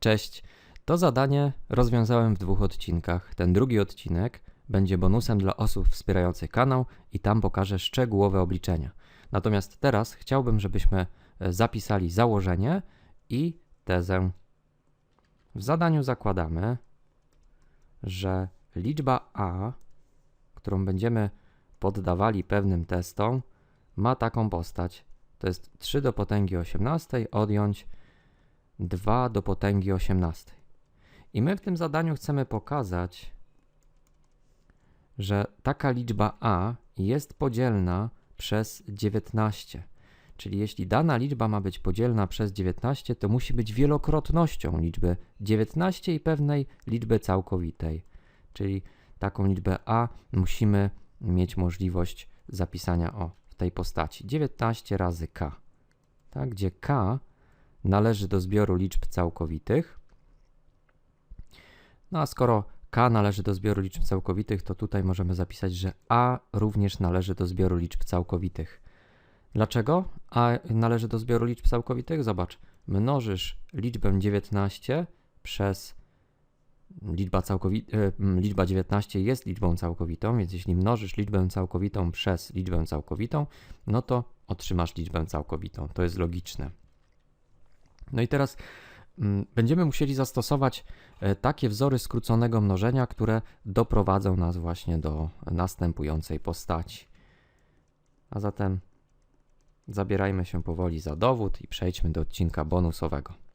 Cześć. To zadanie rozwiązałem w dwóch odcinkach. Ten drugi odcinek będzie bonusem dla osób wspierających kanał i tam pokażę szczegółowe obliczenia. Natomiast teraz chciałbym, żebyśmy e, zapisali założenie i tezę. W zadaniu zakładamy, że liczba a, którą będziemy poddawali pewnym testom, ma taką postać. To jest 3 do potęgi 18 odjąć 2 do potęgi 18. I my w tym zadaniu chcemy pokazać, że taka liczba a jest podzielna przez 19. Czyli jeśli dana liczba ma być podzielna przez 19, to musi być wielokrotnością liczby 19 i pewnej liczby całkowitej. Czyli taką liczbę a musimy mieć możliwość zapisania o w tej postaci 19 razy k, tak, gdzie k należy do zbioru liczb całkowitych. No a skoro k należy do zbioru liczb całkowitych, to tutaj możemy zapisać, że a również należy do zbioru liczb całkowitych. Dlaczego a należy do zbioru liczb całkowitych? Zobacz, mnożysz liczbę 19 przez liczba, całkowi- e, liczba 19 jest liczbą całkowitą, więc jeśli mnożysz liczbę całkowitą przez liczbę całkowitą, no to otrzymasz liczbę całkowitą. To jest logiczne. No i teraz mm, będziemy musieli zastosować e, takie wzory skróconego mnożenia, które doprowadzą nas właśnie do następującej postaci. A zatem zabierajmy się powoli za dowód i przejdźmy do odcinka bonusowego.